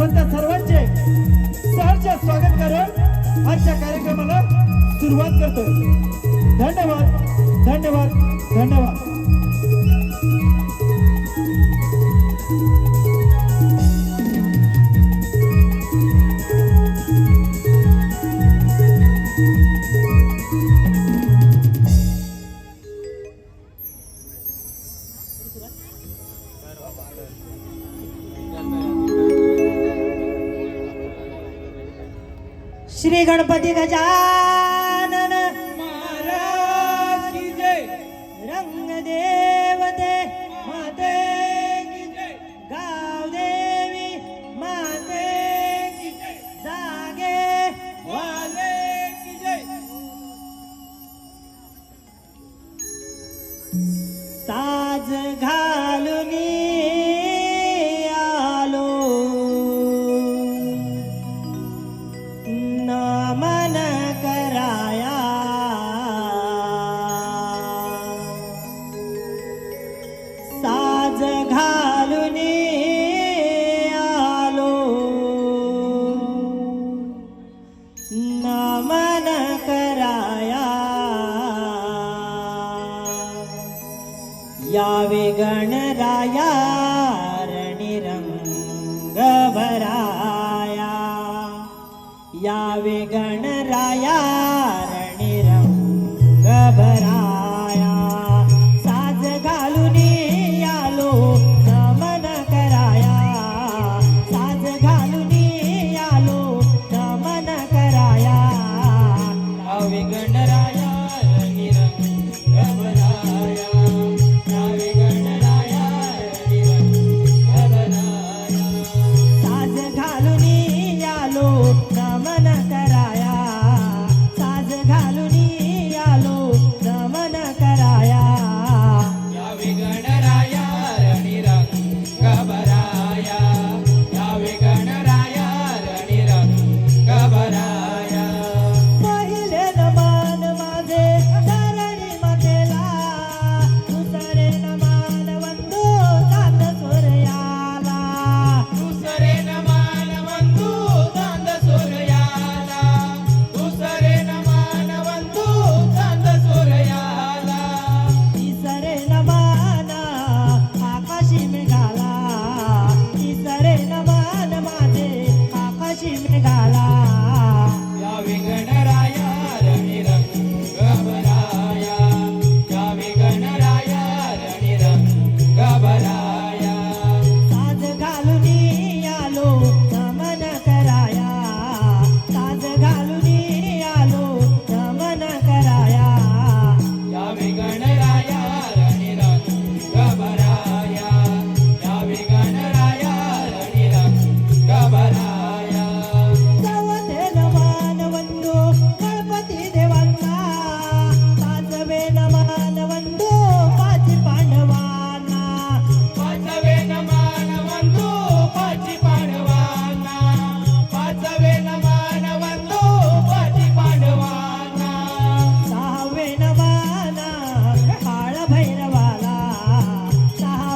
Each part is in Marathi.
पण त्या सर्वांचे सहर्ष स्वागत करून आजच्या कार्यक्रमाला सुरुवात करतोय. धन्यवाद धन्यवाद धन्यवाद. श्री गणपती गजानन महाराज रंग देवते माते गाव देवी माते जागे वाले साज घालून यावे गणराया रणिरंग भराया यावे गणराया रणिरंग भराया साज घालून आलो नमन कराया. साज घालून आलो नमन कराया. यावे गणराया रणिरंग भराया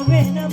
when I'm